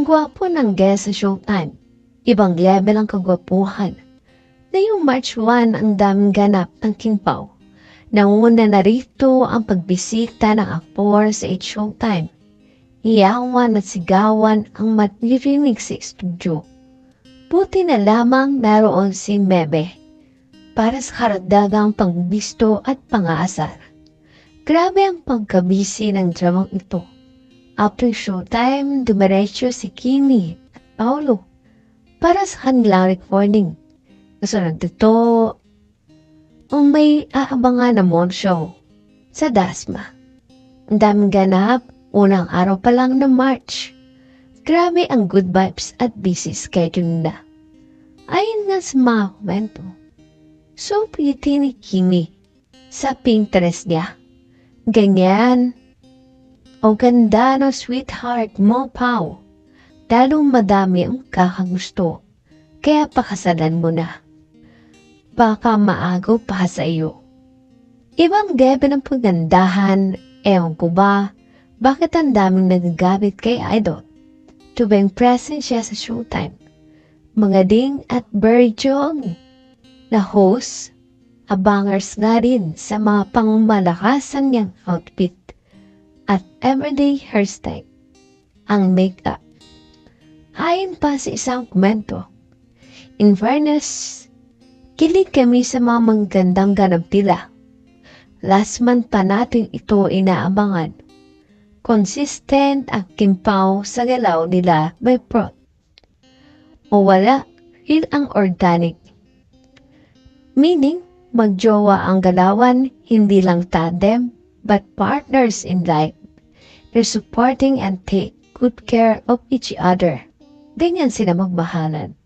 Ang gwapo ng guest sa showtime. Ibang level ang kagwapuhan. Ngayong March 1 ang daming ganap ng King. Nanguna na rito ang pagbisita ng aktor sa It's Showtime. Iyawan at sigawan ang matirinig sa studio. Buti na lamang naroon si Mebe para sa karagdagang pangbisto at pangasar. Grabe ang pagkabisi ng dramang ito. After showtime, dumiretso si Kimi at Paulo para sa kanilang recording. Kasunod dito, ang may aabangan na mon show sa Dasma. Ang daming ganap, unang araw pa lang ng March. Grabe ang good vibes at busy schedule na. Ayon nga sa mga komento, so pretty ni Kimi sa Pinterest niya. Ganyan. O ganda ng sweetheart mo, Pao. Lalong madami ang kakagusto. Kaya pakasalan mo na. Baka maagaw pa sa iyo. Ibang debe ng pagandahan, ewan ko ba, bakit ang daming nagagamit kay Idol? Tubing present siya sa showtime. Mga ding at Barry Jong na host, abangers nga rin sa mga pangmalakasan niyang outfit at everyday hairstyle, ang makeup. Ayon pa sa isang komento, in fairness, kilig kami sa mga manggandang ganap nila. Last month pa natin ito inaabangan. Consistent ang kimpaw sa galaw nila by prot. O wala, yun ang organic. Meaning, magjowa ang galawan, hindi lang tandem, but partners in life. They're supporting and take good care of each other. Ganyan sila magmahalan.